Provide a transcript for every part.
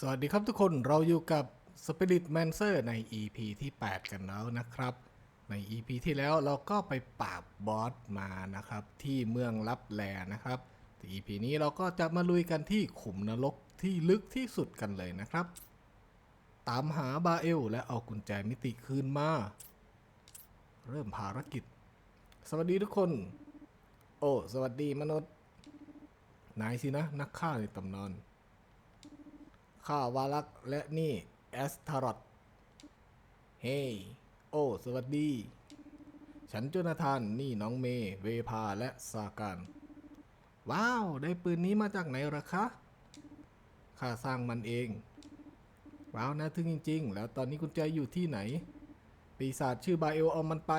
สวัสดีครับทุกคนเราอยู่กับ Spirit Mancer ใน EP ที่ 8 กันแล้วนะครับ ใน EP ที่แล้วเราก็ไปปราบบอสมานะครับ ที่เมืองลับแลนะครับแต่ EP นี้เราก็จะมาลุยกันที่ขุมนรกที่ลึกที่สุดกันเลยนะครับ ตามหาบาเอล และเอากุญแจมิติคืนมา เริ่มภารกิจ สวัสดีทุกคน โอ้ สวัสดีมนุษย์ นายสินะ นักฆ่าในตำนาน ข้าวาลักและนี่แอสทารอตเฮ้โอ้ สวัสดี ฉันจนาธาน นี่น้องเม เวพาและซาการ ว้าว ได้ปืนนี้มาจากไหนล่ะคะ ข้าสร้างมันเอง ว้าวน่าทึ่งจริง ๆ แล้วตอนนี้กุญแจอยู่ที่ไหน ปีศาจชื่อบาเอลเอามันไป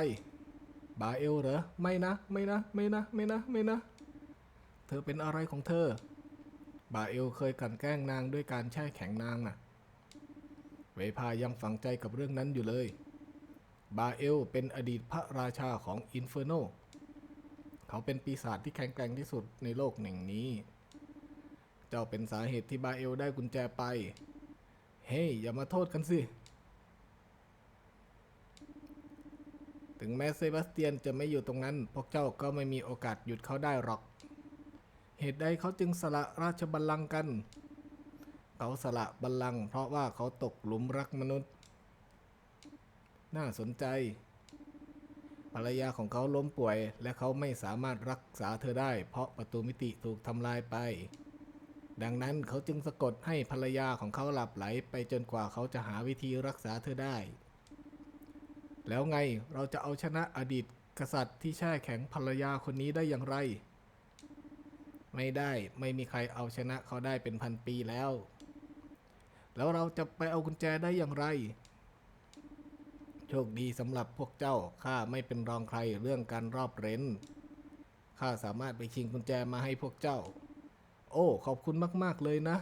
บาเอลเหรอ ไม่นะ ไม่นะ ไม่นะ ไม่นะ ไม่นะเธอเป็นอะไรของเธอ บาเอลเคยกลันแกล้งนางด้วยการแช่แข็งนางน่ะ เวพายังฝังใจกับเรื่องนั้นอยู่เลย บาเอลเป็นอดีตพระราชาของอินเฟอร์โน เขาเป็นปีศาจที่แข็งแกร่งที่สุดในโลกแห่งนี้ เจ้าเป็นสาเหตุที่บาเอลได้กุญแจไป เฮ้ยอย่ามาโทษกันสิ ถึงแม้เซบาสเตียนจะไม่อยู่ตรงนั้น พวกเจ้าก็ไม่มีโอกาสหยุดเขาได้หรอก เหตุใดเขาจึงสละราชบัลลังก์กัน เขาสละบัลลังก์เพราะว่าเขาตกหลุมรักมนุษย์ น่าสนใจ ภรรยาของเขาล้มป่วย และเขาไม่สามารถรักษาเธอได้ เพราะประตูมิติถูกทำลายไป ดังนั้นเขาจึงสะกดให้ภรรยาของเขาหลับไหลไปจนกว่าเขาจะหาวิธีรักษาเธอได้ แล้วไงเราจะเอาชนะอดีตกษัตริย์ที่แช่แข็งภรรยาคนนี้ได้อย่างไร ไม่ได้ ไม่มีใครเอาชนะเขาได้เป็นพันปีแล้ว แล้วเราจะไปเอากุญแจได้อย่างไร โชคดีสำหรับพวกเจ้า ข้าไม่เป็นรองใครเรื่องการรอบเร้น ข้าสามารถไปชิงกุญแจมาให้พวกเจ้า โอ้ ขอบคุณมาก ๆ เลยนะ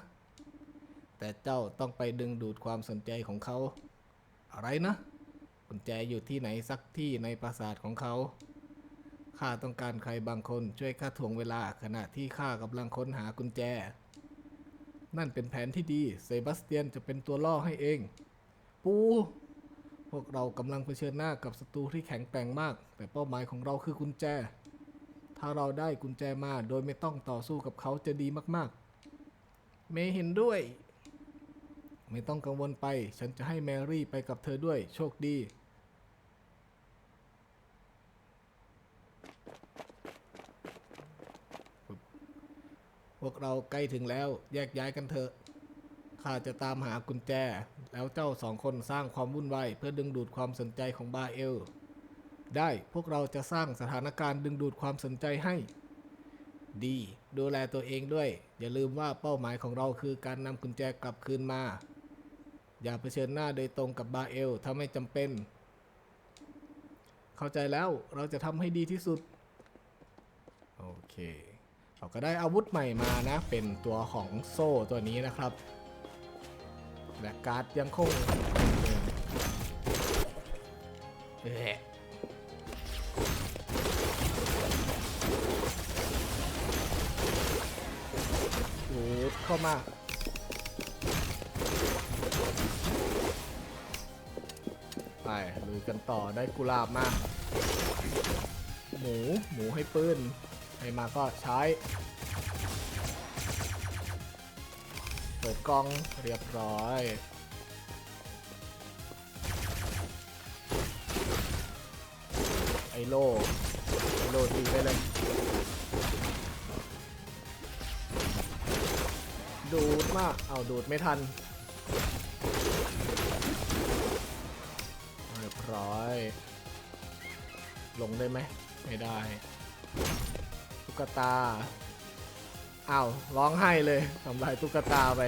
แต่เจ้าต้องไปดึงดูดความสนใจของเขา อะไรนะ กุญแจอยู่ที่ไหนสักที่ในปราสาทของเขา ข้าต้องการใครบางคนช่วยข้าถ่วงเวลาขณะที่ข้ากำลังค้นหากุญแจ นั่นเป็นแผนที่ดี เซบาสเตียนจะเป็นตัวล่อให้เอง ปู พวกเรากำลังเผชิญหน้ากับศัตรูที่แข็งแกร่งมาก แต่เป้าหมายของเราคือกุญแจ ถ้าเราได้กุญแจมาโดยไม่ต้องต่อสู้กับเขาจะดีมากๆ เมย์เห็นด้วย ไม่ต้องกังวลไป ฉันจะให้แมรี่ไปกับเธอด้วย โชคดี วกเราใกล้ถึงแล้วแยกย้ายกันเถอะ ข้าจะตามหากุญแจ แล้วเจ้าสองคนสร้างความวุ่นวายเพื่อดึงดูดความสนใจของบาเอล ได้พวกเราจะสร้างสถานการณ์ดึงดูดความสนใจให้ ดี ดูแลตัวเองด้วย อย่าลืมว่าเป้าหมายของเราคือการนำกุญแจกลับคืนมา อย่าเผชิญหน้าโดยตรงกับบาเอลถ้าไม่จำเป็น เข้าใจแล้วเราจะทำให้ดีที่สุด โอเค เราก็ได้อาวุธใหม่มานะ เป็นตัวของโซ่ตัวนี้นะครับ และการ์ดยังคงเอ๊ะดูดเข้ามาไปลุยกันต่อได้กุลาบมา หมู หมูให้ปืน ให้มาก็ใช้ เปิดกล่องเรียบร้อยไอโลไอโลตีไปเลย ดูดมาก เอาดูดไม่ทัน เรียบร้อย ลงได้ไหม ไม่ได้ กตาอ้าวร้องไห้เลยทำลายตุ๊กตาไป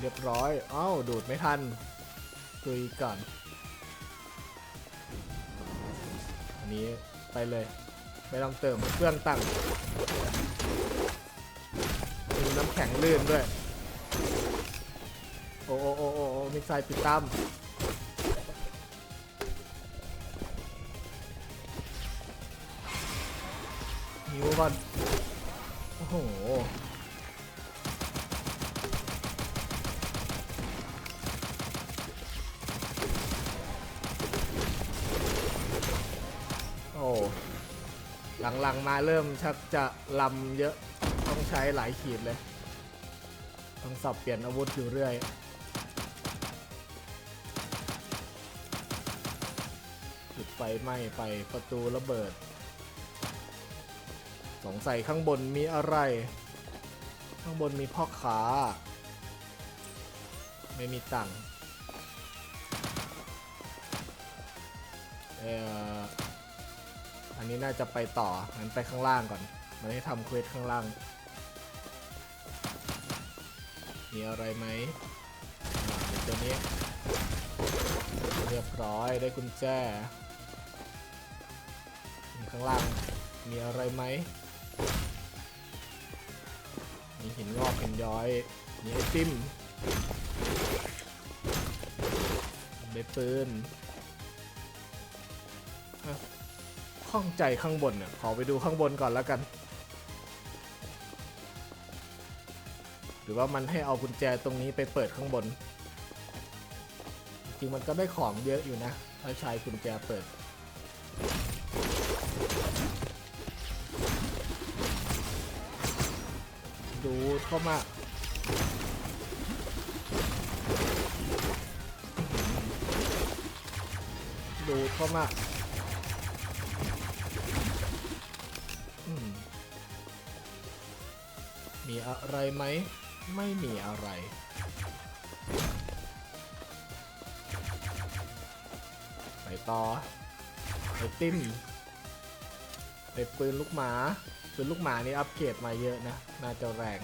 เรียบร้อย อ้าว ดูดไม่ทันคุยก่อน นี้ไปเลย ไม่ต้องเติมเครื่องตั้งข็งลื่นด้วย โอ้โอ้โอ้โอ้มิกไซล์ติดตามหิวก่อนโอ้โห หลังๆมาเริ่มชักจะลำเยอะต้องใช้หลายขีดเลย ต้องสับเปลี่ยนอาวุธอยู่เรื่อยจุดไฟไหม้ไปประตูระเบิด สงสัยข้างบนมีอะไร ข้างบนมีพ่อขาไม่มีตังค์เอ่อ นี้น่าจะไปต่องั้นไปข้างล่างก่อน มันให้ทำเควสข้างล่าง มีอะไรไหมตัวนี้ เรียบร้อยได้กุญแจ ข้างล่าง มีอะไรไหม มีหินงอกหินย้อย มีไอติมได้ปืน ข้องใจข้างบนเนี่ย ขอไปดูข้างบนก่อนแล้วกัน หรือว่ามันให้เอากุญแจตรงนี้ไปเปิดข้างบน จริงมันก็ได้ของเยอะอยู่นะ ถ้าใช้กุญแจเปิดดูเข้ามาดูเข้ามา มีอะไรไหม ไม่มีอะไร ไปต่อไอติมไอปืนลูกหมา ปืนลูกหมานี่อัปเกรดมาเยอะนะ น่าจะแรง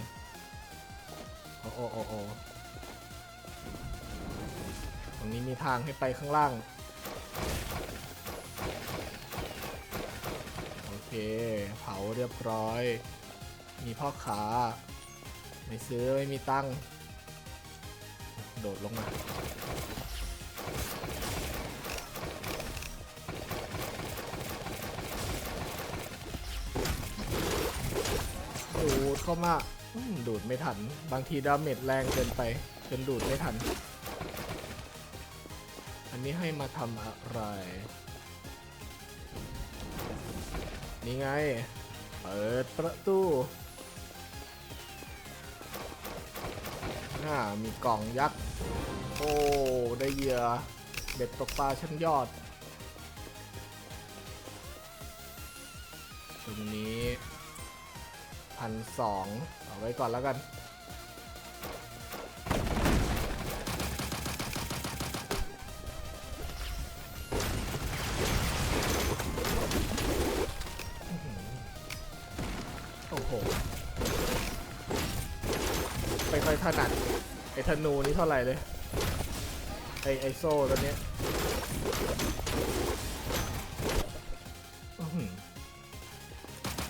โอ้โอ้โอ้โอ้ตรงนี้มีทางให้ไปข้างล่าง โอเค เผาเรียบร้อย มีพ่อขาไม่ซื้อไม่มีตังค์โดดลงมาดูดเข้ามาดูดไม่ทัน บางทีดาเมจแรงเกินไป จนดูดไม่ทัน อันนี้ให้มาทำอะไร นี่ไง เปิดประตู น่ามีกล่องยักษ์ โอ้ ได้เหยื่อเบ็ดตกปลาชั้นยอด ตรงนี้พันสองเอาไว้ก่อนแล้วกัน นูนี่เท่าไหร่เลย ไอไอโซ่ตัวเนี้ย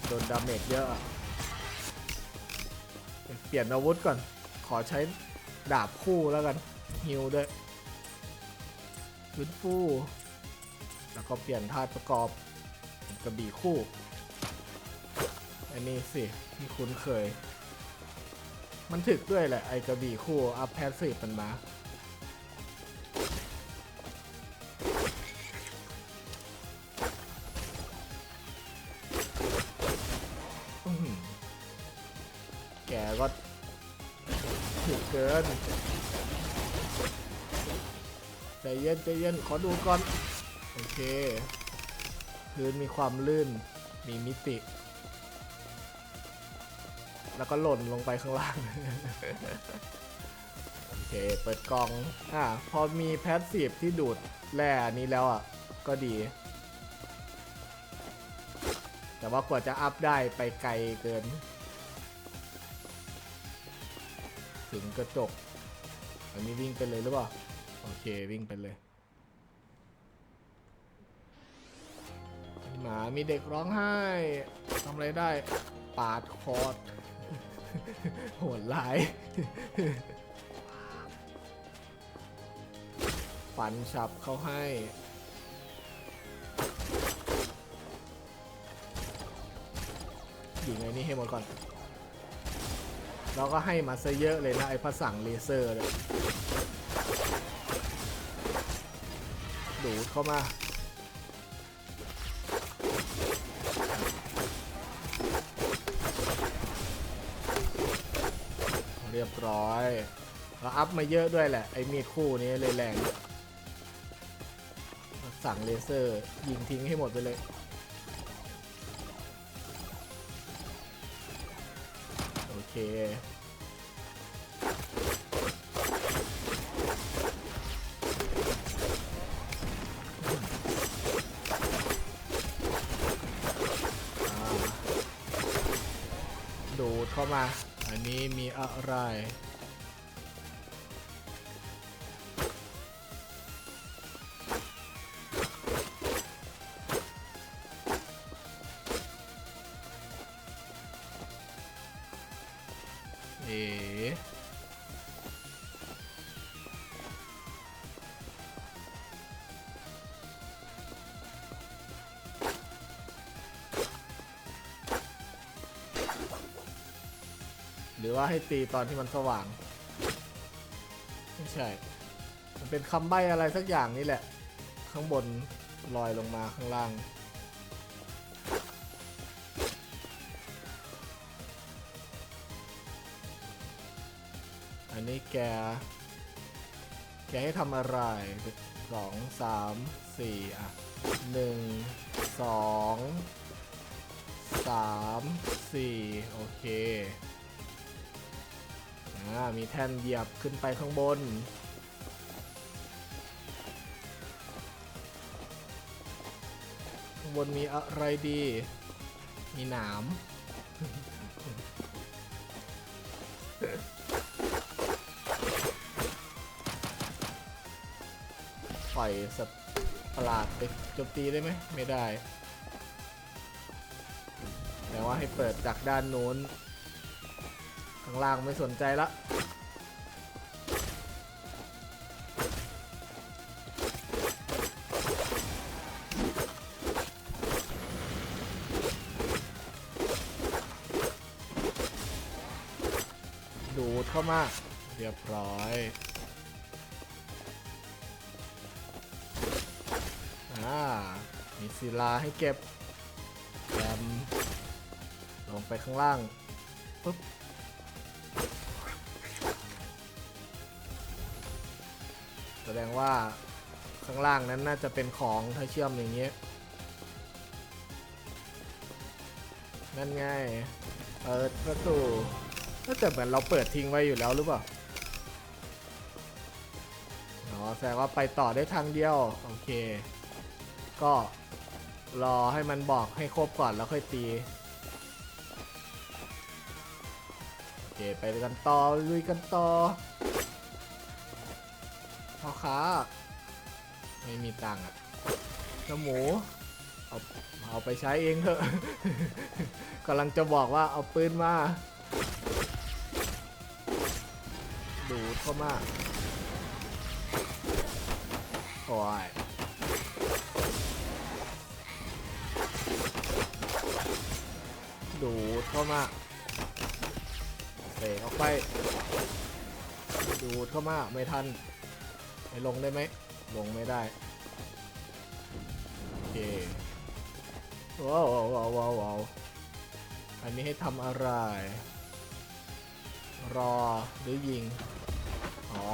โดนดาเมจเยอะ เปลี่ยนอาวุธก่อน ขอใช้ดาบคู่แล้วกันฮิวด้วยฟื้นฟูแล้วก็เปลี่ยนธาตุประกอบกระบี่คู่ อันนี้สิที่คุ้นเคย มันถึกด้วยแหละไอกระบี่คู่อัพแพสซีฟมันมาแกก็ถึกเกินใจเย็นใจเย็นขอดูก่อน โอเค พื้นมีความลื่น มีมิติ แล้วก็หล่นลงไปข้างล่าง โอเค เปิดกล่อง อ่าพอมีแพสซีฟที่ดูดแร่นี้แล้วอะ ก็ดี แต่ว่ากว่าจะอัพได้ไปไกลเกิน ถึงกระจก อันนี้วิ่งไปเลยหรือเปล่า โอเควิ่งไปเลย หมามีเด็กร้องไห้ทำอะไรได้ ปาดคอ โหดร้าย ฟันฉับเขาให้ยิงไอ้นี่ให้หมดก่อน แล้วก็ให้มาซะเยอะเลยนะ ไอ้พระสั่งเลเซอร์เลยดูดเข้ามา เรียบร้อยเราอัพมาเยอะด้วยแหละ ไอ้มีดคู่นี้เลยแรง สั่งเลเซอร์ ยิงทิ้งให้หมดไปเลย โอเคดูดเข้ามา นี้มีอะไร รือว่าให้ตีตอนที่มันสว่าง ไม่ใช่ มันเป็นคำใบ้อะไรสักอย่างนี่แหละ ข้างบนลอยลงมาข้างล่าง อันนี้แก แกให้ทำอะไรสองสามสี่อะหนึ่งสองสามสี่โอเค มีแท่นเหยียบขึ้นไปข้างบน ข้างบนมีอะไรดี มีหนาม ปล่อยสัตว์ประหลาดไปโจมตีได้ไหม ไม่ได้ แต่ว่าให้เปิดจากด้านโน้นางล่างไม่สนใจละดูดเข้ามา เรียบร้อยอ่ามีศิลาให้เก็บแรมลงไปข้างล่างปุ๊บ งว่าข้างล่างนั้นน่าจะเป็นของถ้าเชื่อมอย่างเงี้ยนั่นไงเปิดประตูก็แต่เหมือนเราเปิดทิ้งไว้อยู่แล้วหรือเปล่าอ๋อแสดงว่าไปต่อได้ทางเดียว โอเค ก็รอให้มันบอกให้ครบก่อนแล้วค่อยตี โอเค ไปกันต่อลุยกันต่อ พ่อค้า ไม่มีตังค์อะเจ้าหมูเอาเอาไปใช้เองเถอะกำลังจะบอกว่าเอาปืนมา ดูดเข้ามาโอ้ยดูดเข้ามาเสกออกไป ดูดเข้ามาไม่ทัน ลงได้ไหม ลงไม่ได้ โอเคว้าวว้าวว้าวว้าวว้าวอันนี้ให้ทำอะไร รอหรือยิง อ๋อ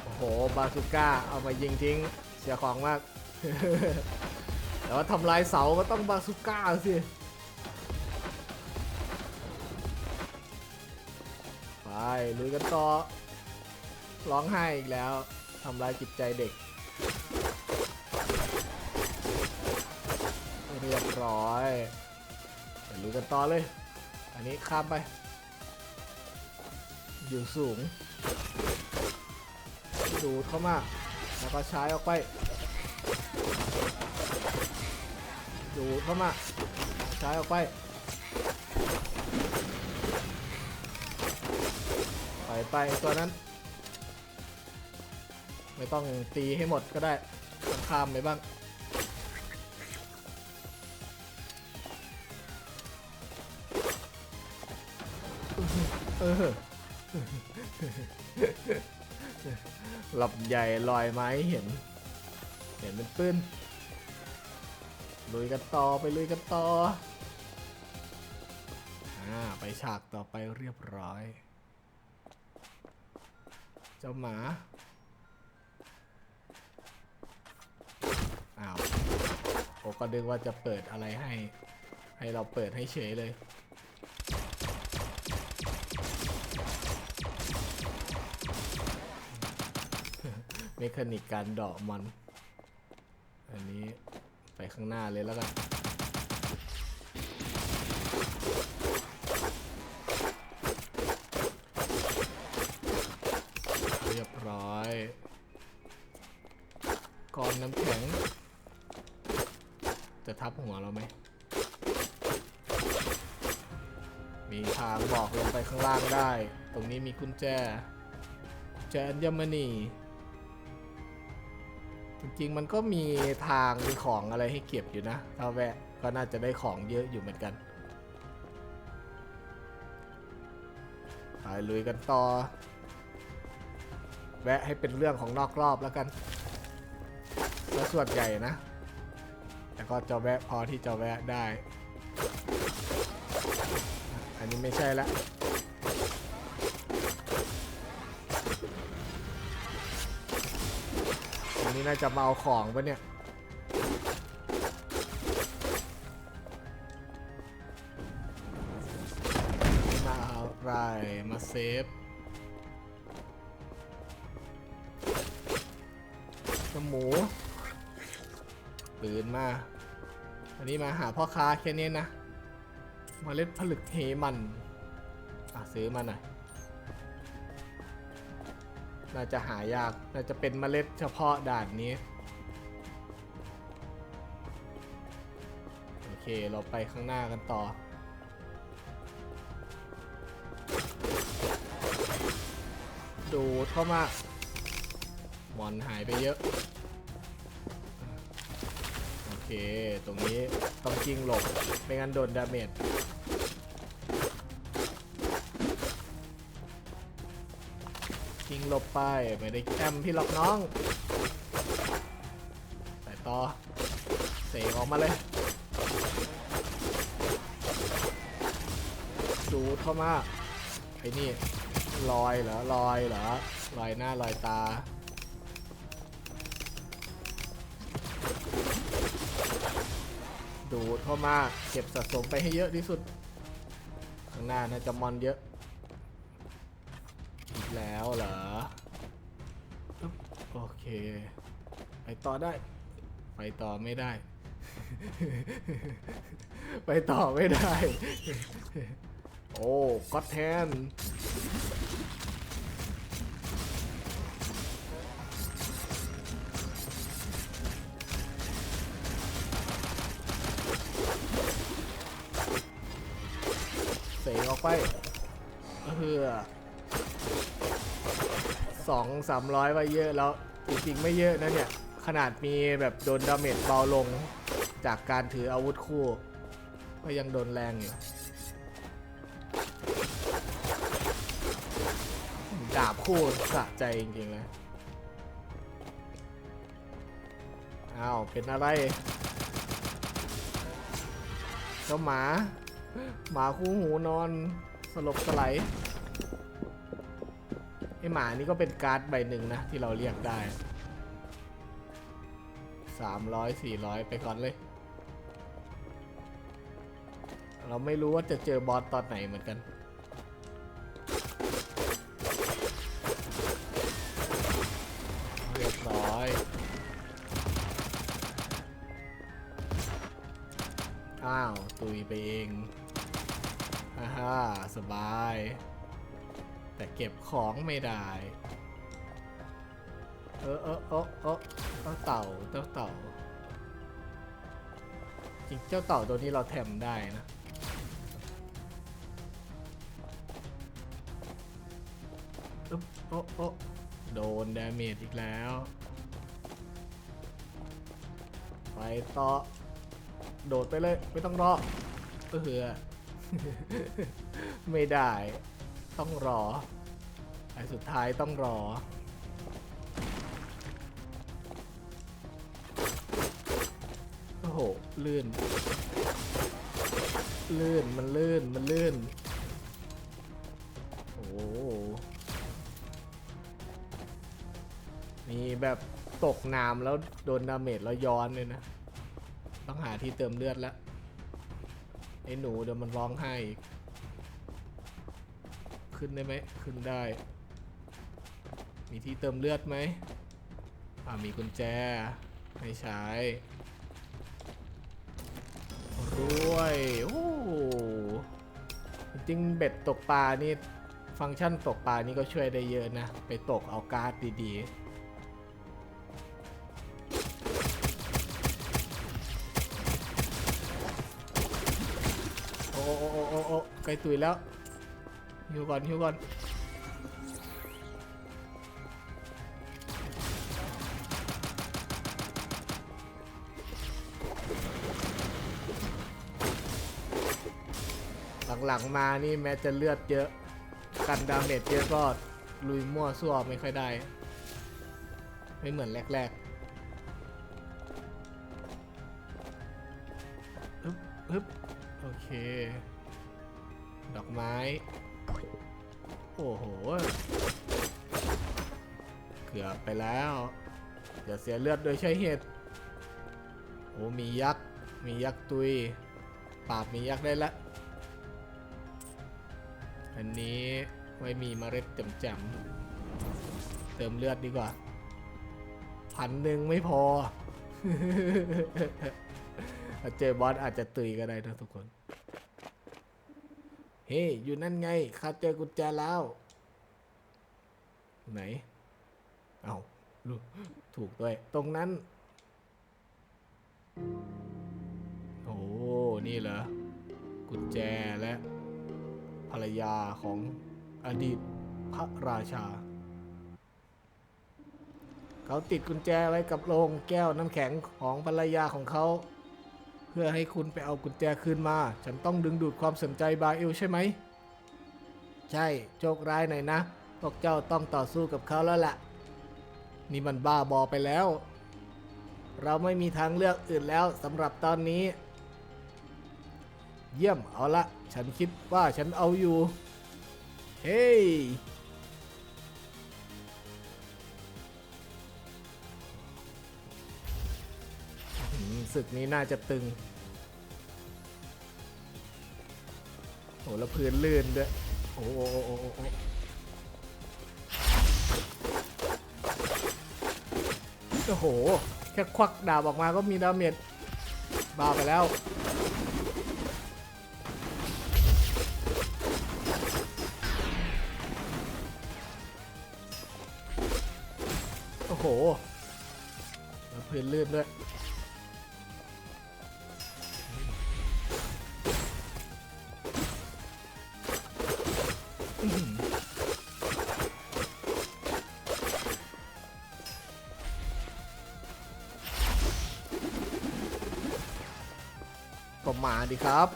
โอ้โห บาซูก้า เอามายิงทิ้ง เสียของมาก แต่ว่าทำลายเสาก็ต้องบาซูก้าสิ ลุยกันต่อร้องไห้อีกแล้วทำลายจิตใจเด็กเรียบร้อยไปลุยกันต่อเลย อันนี้ข้ามไป อยู่สูง ดูดเข้ามา แล้วก็ใช้ออกไป ดูดเข้ามา ใช้ออกไป ไปไปตัวนั้น ไม่ต้องตีให้หมดก็ได้ข้ามไปบ้างเออหลับใหญ่ลอยไม้เห็น เห็นเป็นปื้นลุยกันต่อไปลุยกันต่ออ่าไปฉากต่อไปเรียบร้อย จ้าหมา อ้าวโอก็ดึกว่าจะเปิดอะไรให้ ให้เราเปิดให้เฉยเลย เมคานิกการดอกมัน อันนี้ไปข้างหน้าเลยแล้วกัน เรียบร้อยก้อนน้ำแข็ง จะ ทับหัวเราไหม มีทางบอกลงไปข้างล่างได้ ตรงนี้มีกุญแจกุญแจอัญมณีจริงๆมันก็มีทางมีของอะไรให้เก็บอยู่นะถ้าแวะก็น่าจะได้ของเยอะอยู่เหมือนกันไปลุยกันต่อ แวะให้เป็นเรื่องของนอกรอบแล้วกันแล้วส่วนใหญ่นะ แต่ก็จะแวะพอที่จะแวะได้ อันนี้ไม่ใช่ละอันนี้น่าจะมาเอาของปะเนี่ยมาอะไรมาเซฟหมูปืนมา อันนี้มาหาพ่อค้าแค่นี้นะมเมล็ดผลึกเฮมันอะซื้อมาหน่อย น่าจะหายาก น่าจะเป็นเมล็ดเฉพาะด่านนี้ โอเค เราไปข้างหน้ากันต่อ ดูดเข้ามาหมอนหายไปเยอะ เค ตรงนี้ต้องจิงหลบ ไม่งั้นโดนดาเมจยิงหลบไป ไม่ได้แอมพี่หรอกน้องไปต่อ เสกออกมาเลยดูดเข้ามา ไอ้นี่ ลอยเหรอ ลอยเหรอ ลอยหน้าลอยตา ดูดเข้ามาเก็บสะสมไปให้เยอะที่สุด ข้างหน้าน่าจะมอนเยอะ อีกแล้วเหรอ โอเค ไปต่อได้ ไปต่อไม่ได้ ไปต่อไม่ได้ โอ้ก็แทน พื่อสองสามร้อยว่าเยอะแล้วจริงๆไม่เยอะนะเนี่ย ขนาดมีแบบโดนดาเมจเบาลง จากการถืออาวุธคู่ ก็ยังโดนแรงอยู่ดาบคู่สะใจจริงๆเลยอ้าวเป็นอะไรเจ้าหมา หมาคู่หูนอนสลบสไลด์ อหมานี่ก็เป็นการ์ดใบหนึ่งนะ ที่เราเรียกได้300 400ไปก่อนเลย เราไม่รู้ว่าจะเจอบอสตอนไหนเหมือนกันเรียบร้อยอ้าว ตุยไปเองฮ่าฮ่าสบาย แต่เก็บของไม่ได้ เออเออเออเออเต้าเต่าเต้าเต่า จริงเจ้าเต่าตัวนี้เราแถมได้นะอึ๊บโอะโอโดนดาเมจอีกแล้ว ไปต่อ โดดไปเลย ไม่ต้องรอเออไม่ได้ ต้องรอไอ้สุดท้ายต้องรอ โอ้โห ลื่น ลื่น มันลื่น มันลื่น โอ้โหมีแบบตกน้ำแล้วโดนดาเมจแล้วย้อนเลยนะ ต้องหาที่เติมเลือดแล้ว ไอ้หนูเดี๋ยวมันร้องไห้อีก ขึ้นได้ไหมขึ้นได้ มีที่เติมเลือดไหมอ่ามีกุญแจให้ใช้รวยโอ้โหจริงเบ็ดตกปลานี่ฟังก์ชันตกปลานี่ก็ช่วยได้เยอะนะ ไปตกเอาการ์ดดีๆ โอ้โอ้โอ้โอ้โอ้ไกลตุยแล้ว ฮิวก่อนฮิวก่อนหลังๆมานี่แม้จะเลือดเยอะกันดาเมจเยอะก็ลุยมั่วซั่วไม่ค่อยได้ ไม่เหมือนแรกๆฮึบฮึบโอเค ดอกไม้ โอ้โห เกือบไปแล้ว อย่าเสียเลือดโดยใช้เหตุโอ้มียักษ์ มียักษ์ตุย ปราบมียักษ์ได้ละ อันนี้ไม่มีเมล็ดแจ่มๆ เติมเลือดดีกว่า พันหนึ่งไม่พอ เจอบอสอาจจะตุยก็ได้นะทุกคน เฮ้ยอยู่นั่นไงข้าเจอกุญแจแล้ว ไหน เอาลูถูกด้วย ตรงนั้น โอ้ นี่เหรอ กุญแจและ ภรรยาของอดีตพระราชา เขาติดกุญแจไว้กับโรงแก้วน้ำแข็งของภรรยาของเขา พื่อให้คุณไปเอากุญแจคืนมา ฉันต้องดึงดูดความสนใจบาเอลใช่ไหม ใช่ โชคร้ายหน่อยนะ พวกเจ้าต้องต่อสู้กับเขาแล้วล่ะ นี่มันบ้าบอไปแล้ว เราไม่มีทางเลือกอื่นแล้วสำหรับตอนนี้ เยี่ยมเอาละ ฉันคิดว่าฉันเอาอยู่ เฮ้ย ศึกนี้น่าจะตึง โอ้แล้วพื้นลื่นด้วย โอ้โอ้โอ้โอ้โอ้โอ้โห แค่ควักดาบออกมาก็มีดาเมจบาไปแล้วโอ้โหแล้วพื้นลื่นด้วย ดิครับ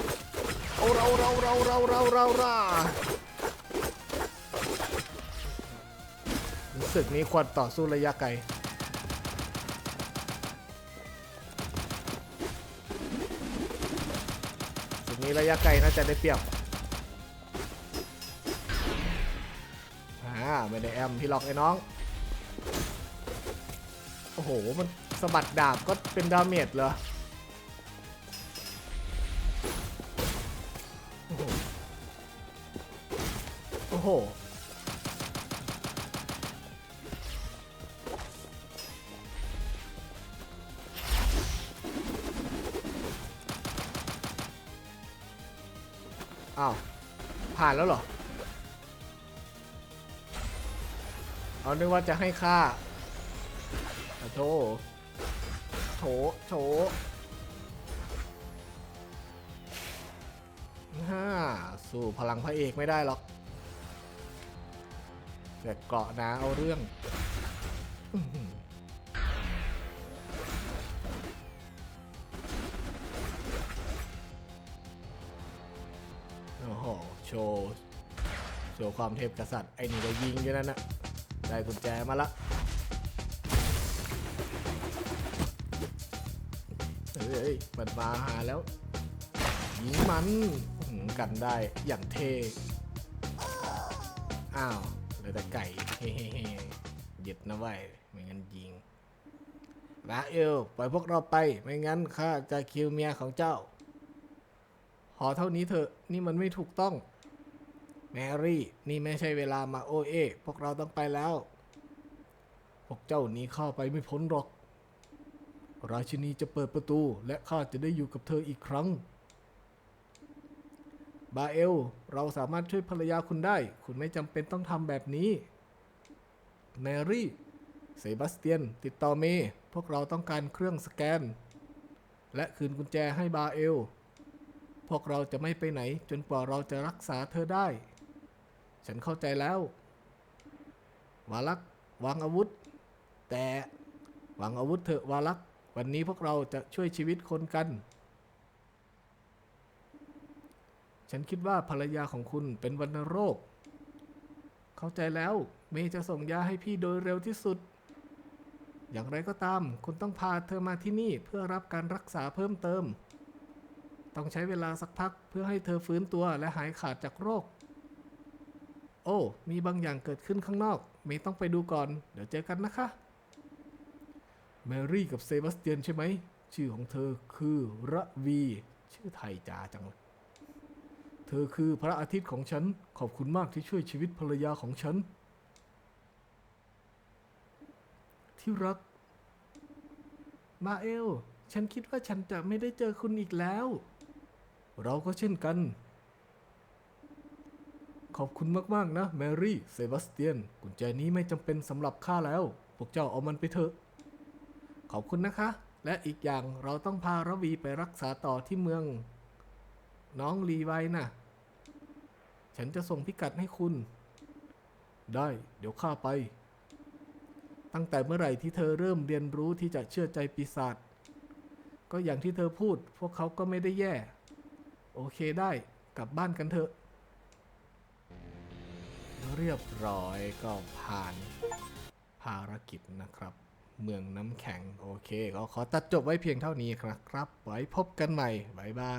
เอาเราเราเราเราเราเราเรารู้สึกนี้ควรต่อสู้ระยะไกลสึกนี้ระยะไกลน่าจะได้เปรียบอ่าไม่ได้แอมพี่ล็อกไอ้น้อง โอ้โห มันสะบัดดาบก็เป็นดาเมจเหรอ โอ้โห โอ้โห อ้าว ผ่านแล้วเหรอ เอานึกว่าจะให้ค่าโทษโถโถ สู้พลังพระเอกไม่ได้หรอกแต่เกาะนาเอาเรื่องอ๋อหือโอ้โหโชว์โชว์ความเทพกษัตริย์ไอ้นี่ก็ยิงอยู่นั่นนะได้กุญแจมาละเฮ้ยมันมาหาแล้วยิงมัน กันได้อย่างเท่ อ้าวเหลือแต่ไก่ เฮ้ๆหยึดนะไว้ยไม่งั้นยิงราเอลปล่อยพวกเราไป ไม่งั้นข้าจะคิวเมียของเจ้าพอเท่านี้เถอะ นี่มันไม่ถูกต้อง แมรี่ นี่ไม่ใช่เวลามาโอเอ พวกเราต้องไปแล้ว พวกเจ้านี้เข้าไปไม่พ้นหรอก ราชินีจะเปิดประตูและข้าจะได้อยู่กับเธออีกครั้ง บาเอล เราสามารถช่วยภรรยาคุณได้ คุณไม่จำเป็นต้องทำแบบนี้ แมรี่ เซบาสเตียน ติดต่อเม พวกเราต้องการเครื่องสแกน และคืนกุญแจให้บาเอล พวกเราจะไม่ไปไหน จนกว่าเราจะรักษาเธอได้ ฉันเข้าใจแล้ว วาลักวางอาวุธ แต่วางอาวุธเถอะวาลัก วันนี้พวกเราจะช่วยชีวิตคนกัน ฉันคิดว่าภรรยาของคุณเป็นวัณโรค เข้าใจแล้วเมย์จะส่งยาให้พี่โดยเร็วที่สุด อย่างไรก็ตาม คุณต้องพาเธอมาที่นี่เพื่อรับการรักษาเพิ่มเติม ต้องใช้เวลาสักพักเพื่อให้เธอฟื้นตัวและหายขาดจากโรค โอ้ มีบางอย่างเกิดขึ้นข้างนอก เมย์ต้องไปดูก่อน เดี๋ยวเจอกันนะคะ แมรี่กับเซบาสเตียนใช่ไหม ชื่อของเธอคือระวี ชื่อไทยจ๋าจังเลย เธอคือพระอาทิตย์ของฉัน ขอบคุณมากที่ช่วยชีวิตภรรยาของฉัน ที่รัก มาเอล ฉันคิดว่าฉันจะไม่ได้เจอคุณอีกแล้ว เราก็เช่นกัน ขอบคุณมาก ๆ นะ แมรี่ เซบาสเตียน กุญแจนี้ไม่จำเป็นสำหรับข้าแล้ว พวกเจ้าเอามันไปเถอะ ขอบคุณนะคะ และอีกอย่างเราต้องพาระวีไปรักษาต่อที่เมือง น้องลีไว้น่ะ ฉันจะส่งพิกัดให้คุณ ได้ เดี๋ยวข้าไป ตั้งแต่เมื่อไหร่ที่เธอเริ่มเรียนรู้ที่จะเชื่อใจปีศาจ ก็อย่างที่เธอพูด พวกเขาก็ไม่ได้แย่ โอเคได้ กลับบ้านกันเถอะเรียบร้อยก็ผ่านภารกิจนะครับ เมืองน้ำแข็ง โอเคก็ขอตัดจบไว้เพียงเท่านี้ครับ ไว้พบกันใหม่ บ๊ายบาย